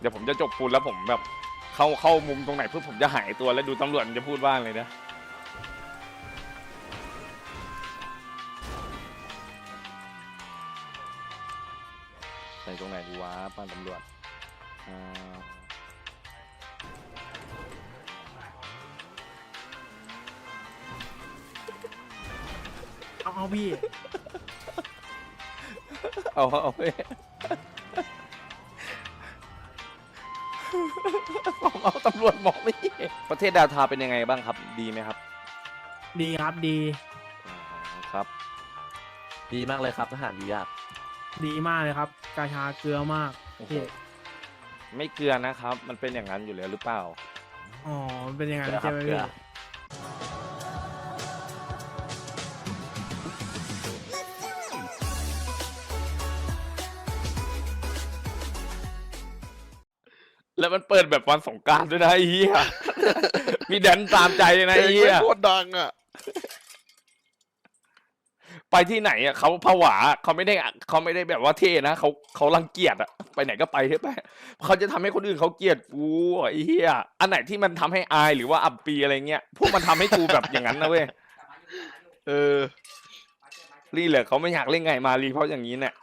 เดี๋ยวผมจะจบปูนแล้วผมแบบเข้าเข้ามุมตรงไหนเพื่อผมจะหายตัวแล้วดูตำรวจมันจะพูดว่าอะไรนะใส่ตรงไหนดีวะป้านตำรวจอ่าเอาเอาพี่เอาเอา ไปผมเอาตำรวจมองไม่เห็นประเทศดาวทาเป็นยังไงบ้างครับ ดีไหมครับดีครับดี อ๋อครับ ดีมากเลยครับทหารอยู่ยาก ดีมากเลยครับ กาชาเกลือมากโอ้โห พี่ไม่เกลือนะครับ มันเป็นอย่างนั้นอยู่แล้วหรือเปล่า อ๋อมันเป็นอย่างนั้นเกลือครัใช่บไหมเกลืพี่อ แล้วมันเปิดแบบวันสงกรารด้วยนะไอ้เหี้ยมีแดนตามใจเลยนะเพลไอ้งเหี้ไม่ยโคตรดังอะไปที่ไหนอะเขาผวาเขาไม่ได้เขาไม่ได้แบบว่าเท่นะเขาเขารังเกียจอะไปไหนก็ไปเถอะไปเขาจะทำให้คนอื่นเขาเกลียดกูไอ้เหี้ยอันไหนที่มันทำให้อายหรือว่าอับปีอะไรเงี้ยพวกมันทำให้กูแบบอย่างนั้นนะเว้ยเออรีเหลอเขาไม่อยากเล่นไงมารีเพราะอย่างนี้เนี่ย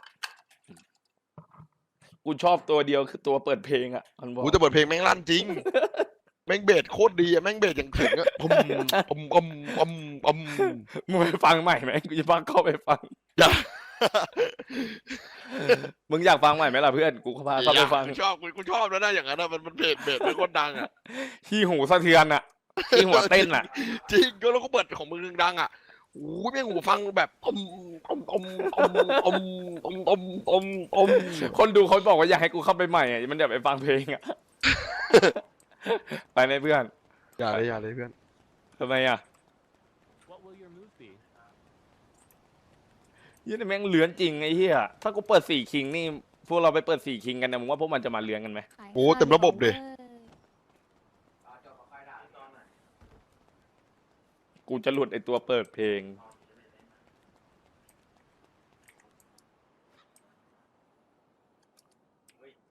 กูชอบตัวเดียวคือตัวเปิดเพลงอะมันบอกกูจะเปิดเพลงแม่งลั่นจริง แม่งเบสโคตรดีอะแม่งเบสอย่างถึงอะปมปมปมปมปมมึงไปฟังใหม่ไหมกูจะฟังเข้าไปฟัง อย่ามึงอยากฟังใหม่ไหมล่ะเพื่อน กูก็พาเข้าไปฟัง กูชอบกูกูชอบแล้วนะอย่างนั้นอะมันมันเบสเบสไม่โคตรดังอะขี้หูสะเทือนอะขี้หัวเต้นอะจริงก็แล้วก็เปิดของมึงดังๆอะ โอ้ยแม่งหูฟังแบบอมอมอมอมอมอมอมอมอมคนดูเขาบอกว่าอยากให้กูเข้าไปใหม่อะมันอยากไปฟังเพลงอะ ไปไหมเพื่อนอย่าเลยอย่าเลยเพื่อนทำไมอะยี่นี่แม่งเลือนจริงไอ้เหี้ยถ้ากูเปิดสี่คิงนี่ พวกเราไปเปิดสี่คิงกันนะมึงว่าพวกมันจะมาเลือนกันไหม โอ้เต็มระบบดิ กูจะหลุดไอตัวเปิดเพลง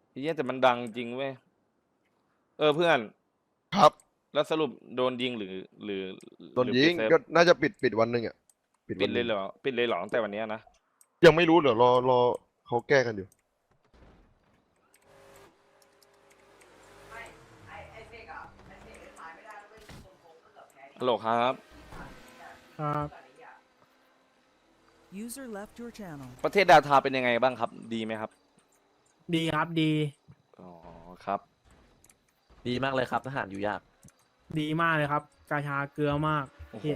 ไอ้เหี้ยแต่มันดังจริงเว้ย เออเพื่อน ครับแล้วสรุปโดนยิงหรือ หรือโดนหรือยิงปิเซฟก็น่าจะปิดปิดวันหนึ่งอะปิดปิวัดนหเลนึ่ยงเหรอ ปิดเลยเหรอตั้งแต่วันเนี้ยนะ ยังไม่รู้เดี๋ยวรอรอเขาแก้กันอยู่ ฮัลโหลครับ ครับ User left your channel. ประเทศดาวทาเป็นยังไงบ้างครับ ดีไหมครับ ดีครับดี อ๋อครับ ดีมากเลยครับทหารอยู่ยาก ดีมากเลยครับ กาชาเกลือมากโอ้โห พี่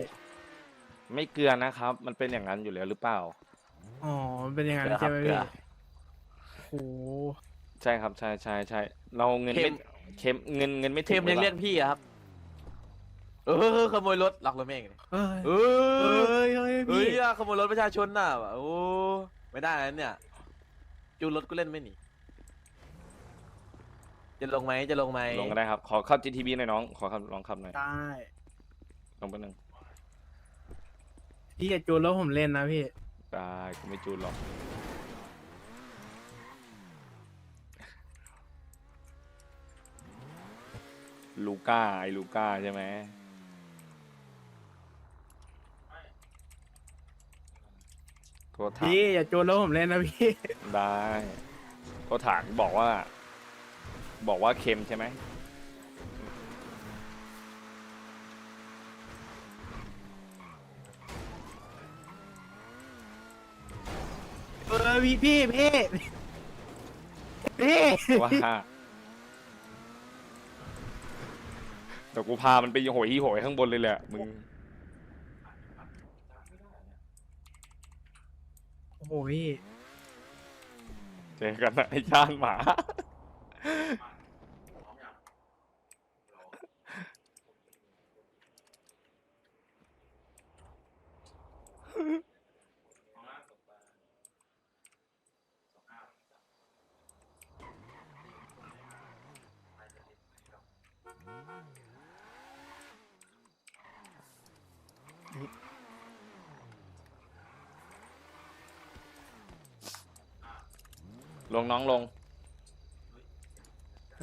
ไม่เกลือนะครับ มันเป็นอย่างนั้นอยู่แล้วหรือเปล่า อ๋อมันเป็นอย่างนั้นเกลือครัใช่บไหมเกลืพี่อ โอ้โหใช่ครับ ใช่ใช่ใช่เราเงินเทไม่มเค็มเงินเงินไม่เทถึมยังวลาเรียกพี่อะครับ เออขโมยรถลักรถแม่งเลยเอ้ยเอเอ้อยเอ้ยเฮ้พี่ยอะขโมยรถประชาชนน่ะโอ้ไม่ได้นะเนี่ยจูนรถกูเล่นไม่หนีจะลงไหมจะลงไหมลงก็ได้ครับ ขอเข้า GTB หน่อยน้อง ขอขับลองขับหน่อยได้ลงไปหนึ่งพี่จะจูนแล้วผมเล่นนะพี่ ได้กูไม่จูนหรอกลูก้าไอ้ลูก้าใช่ไหมโท รถามพี่อย่าจูนแล้วผมเล่นนะพี่ ได้โทรถามบอกว่า บอกว่าเค็มใช่ไหมเออพี่พี่พี่พี่ว่าเดี๋ยวกูพามันไปโหยที่โหยข้างบนเลยแหละมึง โอ้โหพี่ เจอกันนะไอ้ชาติหมา ลงน้องลง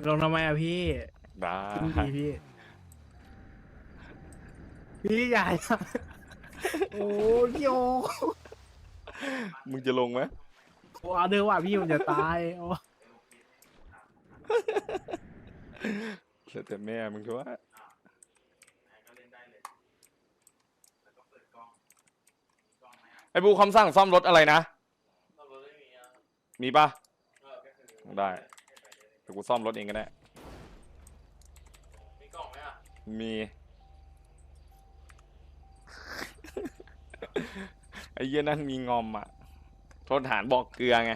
ลงทำไมอะพี่ได้ขึ้นดีพี่ พี่ใหญ่อะโอ้พี่โอมึงจะลงไหมโอ้เอาเดินว่ะพี่มันจะตายโอ้แล้วแต่แม่มึงถือว่าไอ้บูคำสั่งซ่อมรถอะไรนะ มีปะ ได้เดี๋ยวกูซ่อมรถเองก็ได้ มีกล่องไหมอะมี ไอ้เหี้ยนั่นมีงอมอะโทษฐานบอกเกลือไง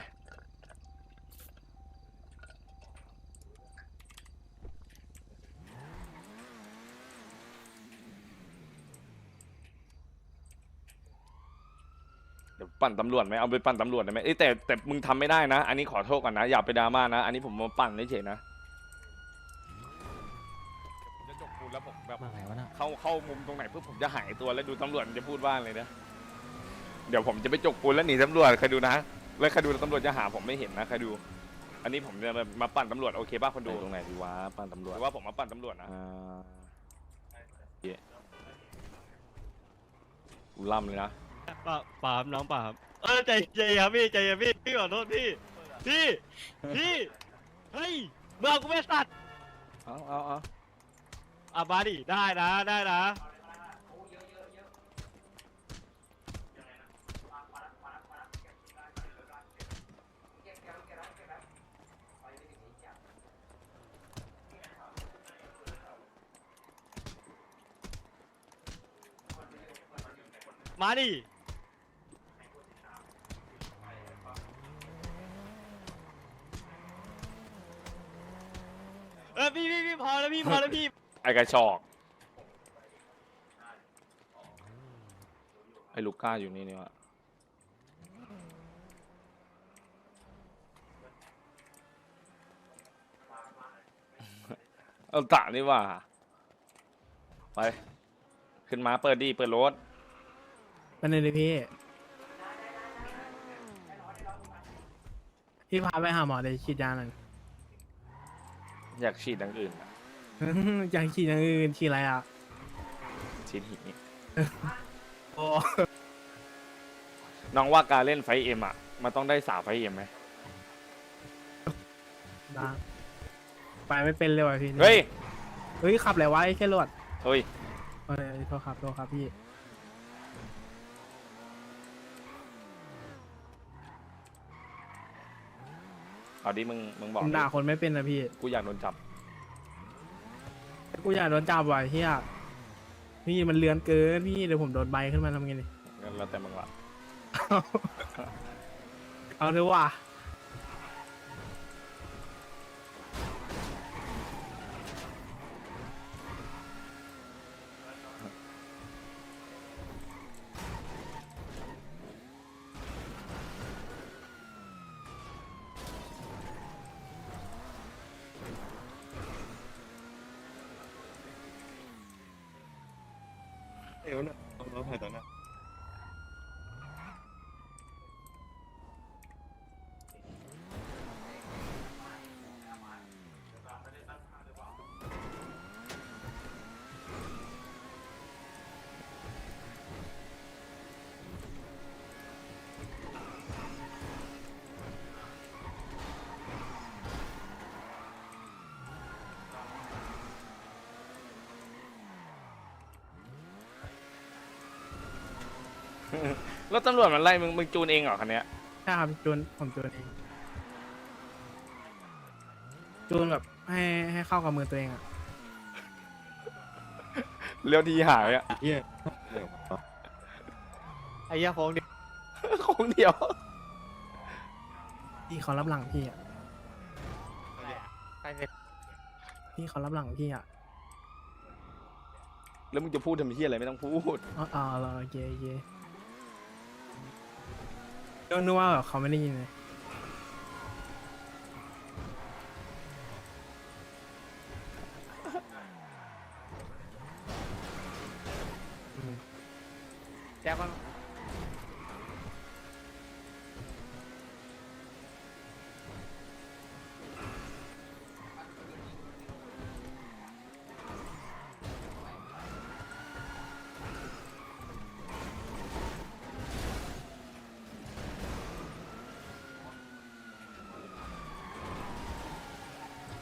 ดี๋ยวปั่นตำรวจไหมเอาไปปั่นตำรวจได้ไหมเอ้ยแต่แต่มึงทำไม่ได้นะ อันนี้ขอโทษก่อนนะอย่าไปดราม่านะ อันนี้ผมมาปั่นเฉยๆนะจะจบคูณแล้วผมแบบมาไงวะน่ะเข้าเข้ามุมตรงไหนเพื่อผมจะหายตัวแล้วดูตำรวจมันจะพูดว่าอะไรนะเดี๋ยวผมจะไปจกปูนแล้วหนีตำรวจใครดูนะแล้วใครดูตำรวจจะหาผมไม่เห็นนะใครดู อันนี้ผมจะมาปั่นตำรวจโอเคป่ะคนดูตรงไหนดีวะปั่นตำรวจว่าผมมาปั่นตำรวจนะอ่าเหี้ยกูล่ำเลยนะ ป่าป่าครับน้องป่าครับเออใจใจเย็นครับพี่ใจเย็นพี่พี่ขอโทษพี่พี่พี่เฮ้ยเมื่อากูไม่สัตว์เอาเอาเอาอะมาดิได้นะได้นะมาดิ ออพี่พี่พี่พอแล้วพี่พอแล้วพี่ไอ้กระชอกไอ้ลูก้าอยู่นี่นี่วะเอาตะนี่ว่า ไป ขึ้นมาเปิดดีเปิดรถเป็นไงดิพี่ พี่พาไปหาหมอเลยฉีดยาหน่อย อยากฉีดอย่างอื่นอะอยากฉีดอย่างอื่นฉีดอะไรอะฉีดหินโอ้น้องว่าการเล่นไฟเอ็มอะมันต้องได้สาวไฟเอ็มไหมดังไปไม่เป็นเลยว่ะพี่เฮ้ยเฮ้ยขับอะไรวะไอ้แค่รถเฮ้ย เอ้ยโทษครับโทษครับพี่ เอาดิมึงมึงบผอกมดิด่าคนไม่เป็นนะพี่ กูอยากโดนจับ กูอยากโดนจับว่ะเฮียพี่มันเลือนเกินพี่เดี๋ยวผมโดนใบขึ้นมาทำไงดิงั้นแล้วแต่มึงละเอาเถอะว่ะ เอวน่ะเอารถไผ่ตอนน่ะ แล้วตำรวจมันไล่มึงมึงจูนเองเหรอคันเนี้ยใช่ครับจูนผมจูนเองจูนแบบให้ให้เข้ากับมือตัวเองอะเลี้ยวทีหายอะเฮียไอ้เหี้ยโค้งดิโค้งเดียวพี่เขารับหลังพี่อะใครเนี่ยพี่เขารับหลังพี่อะแล้วมึงจะพูดทำเพี้ยอะไรไม่ต้องพูดอ๋ออ๋อเหรอโอเคโอ เคก็นึกว่าแบบเขาไม่ได้ยินเลย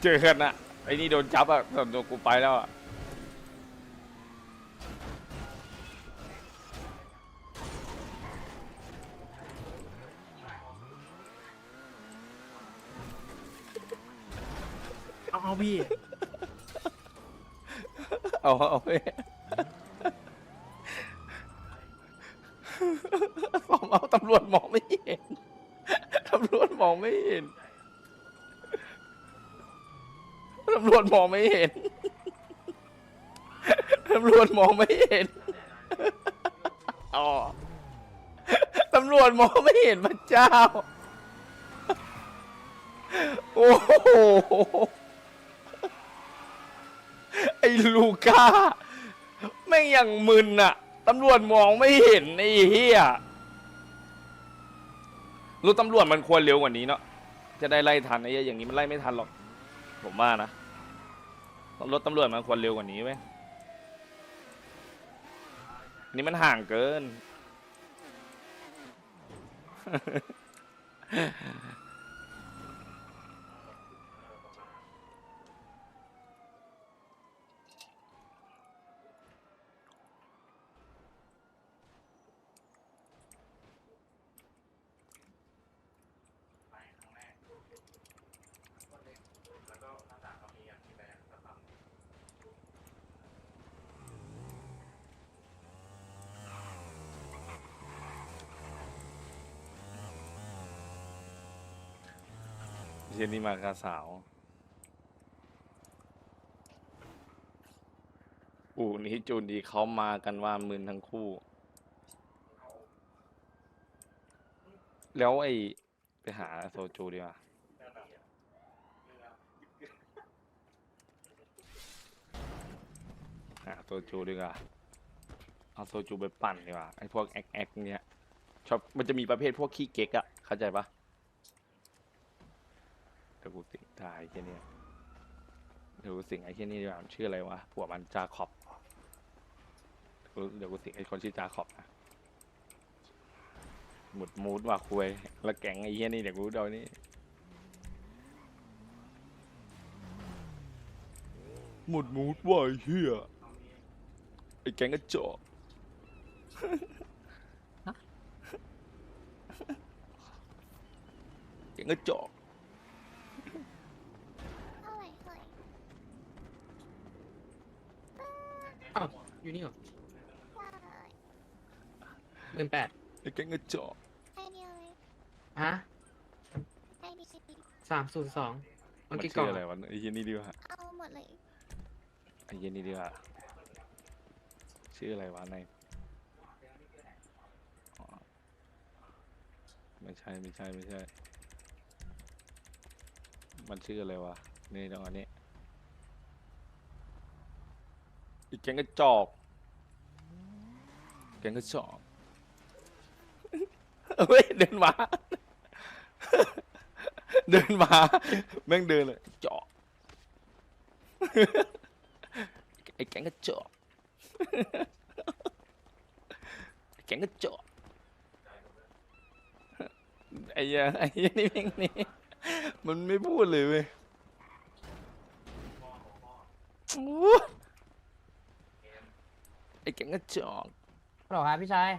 เจอกันอะไอ้นี่โดนจับอะส่วนตัวกูไปแล้วอะเอาเอาพี่ เอาเอาไปผมเอาตำรวจมองไม่เห็น ตำรวจมองไม่เห็น ตำรวจมองไม่เห็น ตำรวจมองไม่เห็น อ๋อ ตำรวจมองไม่เห็นพระเจ้า โอ้โห ไอ้ลูก้า แม่งย่างมึนอะตำรวจมองไม่เห็นไอ้เฮียรถตำรวจมันควรเร็วกว่านี้เนาะ จะได้ไล่ทันไอ้เหี้ยอย่างนี้มันไล่ไม่ทันหรอก ผมว่านะ รถตำรวจมันควรเร็วกว่านี้ไหมนี่มันห่างเกิน เช่นนี้มาคาสาว อู่นี้จูนดีเขามากันว่ามึนทั้งคู่ แล้วไอ้ไปหาโซจูดีกว่าหาโซจูดีกว่าเอาโซจูไปปั่นดีกว่าไอ้พวกแอกแอกเนี้ยชอบมันจะมีประเภทพวกขี้เก๊กอะเข้าใจปะ เดี๋ยวกูสิงทายแค่เนี้ยเดี๋ยวกูสิงไอ้แค่นี้ดีกว่ามันชื่ออะไรวะผัวมันจาขอบเดี๋ยวกูเดี๋ยวกูสิงไอ้คนชื่อจาขอบนะหมุดมูดว่ะคุยแล้วแก๊งไอ้เหี้ยนี่เดี๋ยวกูเดานี่หมุดมูดว่ะไอ้เหี้ยไอ้แก๊งกระจอกแก๊งกระจอก เท่าไหร่เท่าไหร่ อ้าวอยู่นี่เหรอได้หมื่นแปดไอ้แก๊งกระจอกไอเดียวเลยฮะไอดีสามศูนย์สองมันกี่กล่ชื่องออะไรวะไอ้เหี้ยนี่ดีกว่าเอาหมดเลยไอ้เหี้ยนี่ดีกว่าชื่ออะไรวะในอ๋อไม่ใช่ไม่ใช่ไม่ใช่ มันชื่ออะไรวะนี่ตรงอันนี้ อีกแกงกระจอก แกงกระจอกเฮ้ยเดินมา เดินมา แม่งเดินเลยจอกไอ้แกงกระจอกแกงกระจอกไอ้เหี้ยไอ้เหี้ยนี่แม่งนี่มันไม่พูดเลยเว้ย ไอ้แก๊งกระจอก หรอครับพี่ชาย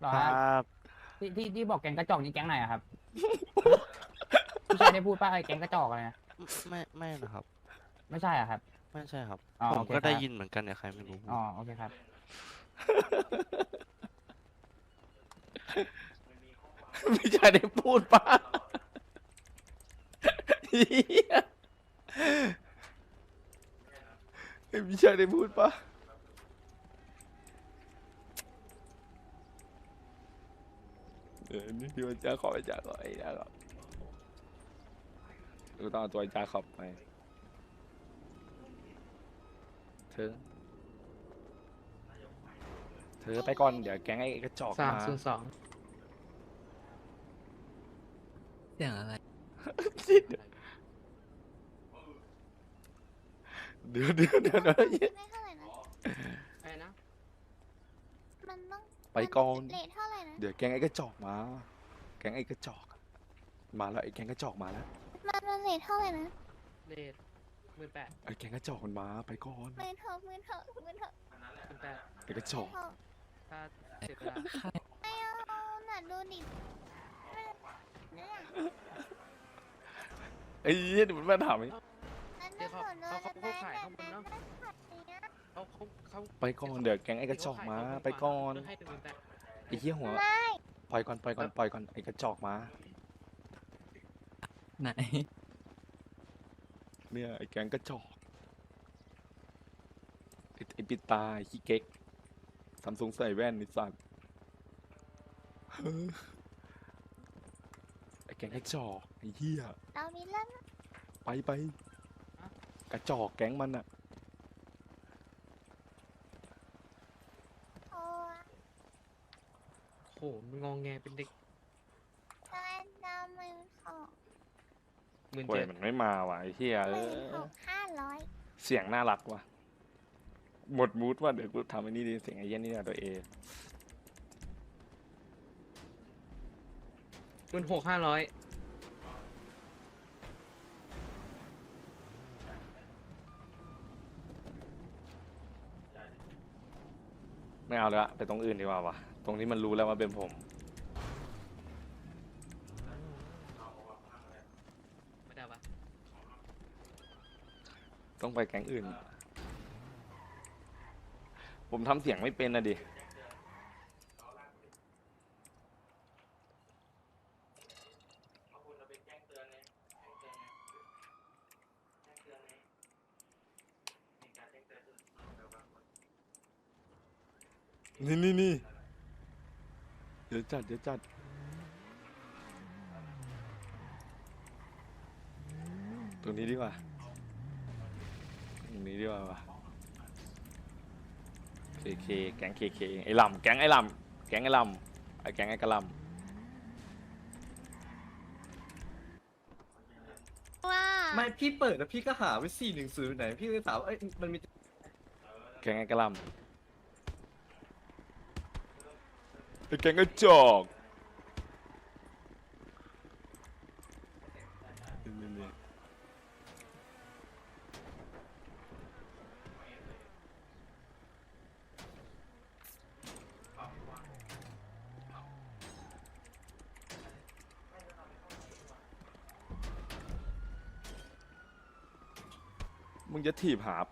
หรอคครรับับที่ที่ที่บอกแก๊งกระจอกนี่แก๊งไหนอะครับ พี่ชายได้พูดป่ะไอ้แก๊งกระจอกอะไรนะไม่ไม่นะครับ ไม่ใช่อะครับไม่ใช่ครับ อ๋อผมโอเคก็ได้ครับยินเหมือนกันเนี่ยใครไม่รู้อ๋อโอเคครับ พี่ชายได้พูดปะเหี้ย เฮ้ยพี่ชายได้พูดปะเออนี่ที่มันจะขอไปจ้าขอไอ้จ้าขอบกูต้องเอาตัวไอ้จ้าขอบไปเธอเธอไปก่อนเดี๋ยวแก๊งไอ้กระจอกสามมา ศูนย์สองเสียงอะไร เดี๋ยว เดี๋ยวเดี๋ยวเดี๋ยว ได้เท่าไหร่นะอะไรนะมันต้องไปก่อน เลทเท่าไหร่นะ เดี๋ยวแก๊งไอ้กระจอกมา แก๊งไอ้กระจอกอะมาแล้วไอ้แก๊งกระจอกมาแล้วมามันมันเลทเท่าไหร่นะเลทหมื่นแปดไอ้แกงกระจอกมันมาไปก่อนหมื่นหกหมื่นหกหมื่นหกหมื่นแปดไอ้กระจอกหกถ้าเสียเวลาไม่เอาหน่ะดูดิเนี่ยไอ้เหี้ยเดี๋ยวมันมาถามไอ้ อันนั้นหนูโดนแบบนั้นแบบนั้นเนี่ยเขาเขาเขาไปก่อนเดี๋ยวแกงไอ้กระจอกมาไปก่อนเรื่องให้หนึ่งหมื่นแปดไอ้เหี้ยหัวไม่ปล่อยก่อนปล่อยก่อนปล่อยก่อนไอ้กระจอกมาไหนเนี่ยไอ้แกงกระจอกไอ้ไอ้ปิดตาไอ้ขี้เก๊กซัมซุงใส่แว่นนิสสันไอ้แกงกระจอกไอ้เหี้ยเรามีเรื่องไปไป กระจอกแก๊งมันอะโอ้โหมันงองแงเป็นเด็กตายดาวหมื่นหกหมื่นเว้ยเจ็ดมันไม่มาว่ะไอ้เหี้ยหเอมื่นอหกห้าร้อยเสียงน่ารักว่ะหมดมูดว่าเดี๋ยวกูทำไอ้นี่ดีเสียงไอ้เหี้ยนี่เนี่ยตัวเอหมื่นหกห้าร้อย ไม่เอาแล้วไปตรงอื่นดีกว่าวะตรงนี้มันรู้แล้วว่าเป็นผม ไม่ได้ปะต้องไปแก๊งอื่น ผมทำเสียงไม่เป็นนะดิ นี่นี่นี่เดี๋ยวจัดเดี๋ยวจัดตรงนี้ดีกว่าตรงนี้ดีกว่าวะเคเคแก๊งเคเคไอ้ลำแก๊งไอ้ลำแก๊งไอ้ลำไอ้แก๊งไอ้กระลว่าไม่พี่เปิดแล้วพี่ก็หาไว้สี่หนึ่งศูนย์ไหน พี่ก็ถามว่าเอ้ยมันมีำแก๊งไอ้กระลำ ไอ้แกงไอ้จอกมึงจะถีบหา ไ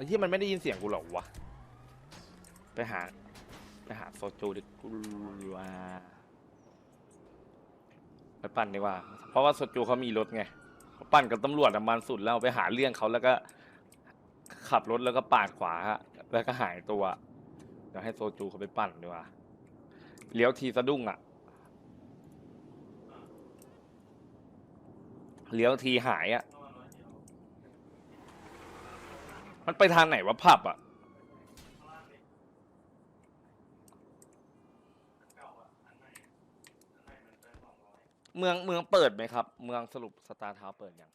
อ้ที่มันไม่ได้ยินเสียงกูหรอกวะ ไปหา ไปหาโซจูดิกูว่าไปปั่นดีกว่า เพราะว่าโซจูเขามีรถไงเขาปั่นกับตำรวจอะมันสุดแล้วไปหาเรื่องเขาแล้วก็ ขับรถแล้วก็ปาดขวาฮะแล้วก็หายตัว เดี๋ยวให้โซจูเขาไปปั่นดีกว่าเลี้ยวทีสะดุ้งอะเลี้ยวทีหายอะ มันไปทางไหนวะผับอะเมืองเมืองเปิดไหมครับ เมืองสรุปสตาร์ทาวเปิดยัง